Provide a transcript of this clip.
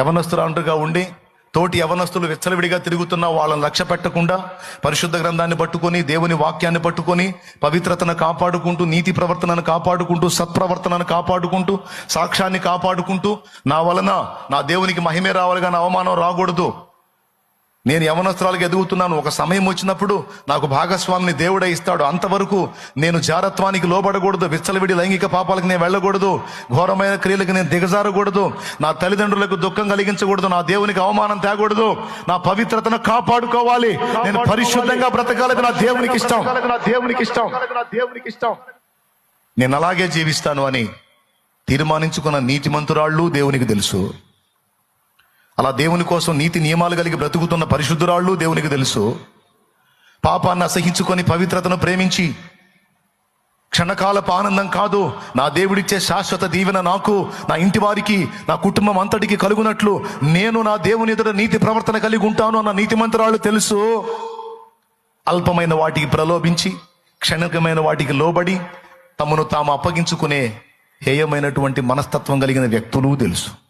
యవనస్తురాంటుగా ఉండి తోటి యవనస్తులు విచ్చలవిడిగా తిరుగుతున్న వాళ్ళని లక్ష్య పెట్టకుండా పరిశుద్ధ గ్రంథాన్ని పట్టుకొని దేవుని వాక్యాన్ని పట్టుకొని పవిత్రతను కాపాడుకుంటూ నీతి ప్రవర్తనను కాపాడుకుంటూ సత్ప్రవర్తనను కాపాడుకుంటూ సాక్ష్యాన్ని కాపాడుకుంటూ నా వలన నా దేవునికి మహిమే రావాలి కానీ అవమానం రాకూడదు. నేను యవనస్త్రాలకు ఎదుగుతున్నాను. ఒక సమయం వచ్చినప్పుడు నాకు భాగస్వామిని దేవుడే ఇస్తాడు. అంతవరకు నేను జారత్వానికి లోబడకూడదు. విచ్చలవిడి లైంగిక పాపాలకు నేను వెళ్ళకూడదు. ఘోరమైన క్రియలకు నేను దిగజారకూడదు. నా తల్లిదండ్రులకు దుఃఖం కలిగించకూడదు. నా దేవునికి అవమానం తేకూడదు. నా పవిత్రతను కాపాడుకోవాలి. నేను పరిశుద్ధంగా బ్రతకాలని నా దేవునికి ఇష్టం. నా దేవునికి ఇష్టం. నా దేవునికి ఇష్టం. నేను అలాగే జీవిస్తాను అని తీర్మానించుకున్న నీతిమంతురాళ్ళు దేవునికి తెలుసు. అలా దేవుని కోసం నీతి నియమాలు కలిగి బ్రతుకుతున్న పరిశుద్ధురాళ్ళు దేవునికి తెలుసు. పాపాన్ని అసహించుకొని పవిత్రతను ప్రేమించి క్షణకాలపు ఆనందం కాదు. నా దేవుడిచ్చే శాశ్వత దీవెన నాకు నా ఇంటి వారికి నా కుటుంబం అంతటికి కలుగునట్లు నేను నా దేవుని ఎదుట నీతి ప్రవర్తన కలిగి ఉంటాను అన్న మంత్రాలు తెలుసు. అల్పమైన వాటికి ప్రలోభించి క్షణికమైన వాటికి లోబడి తమను తాము అప్పగించుకునే హేయమైనటువంటి మనస్తత్వం కలిగిన వ్యక్తులు తెలుసు.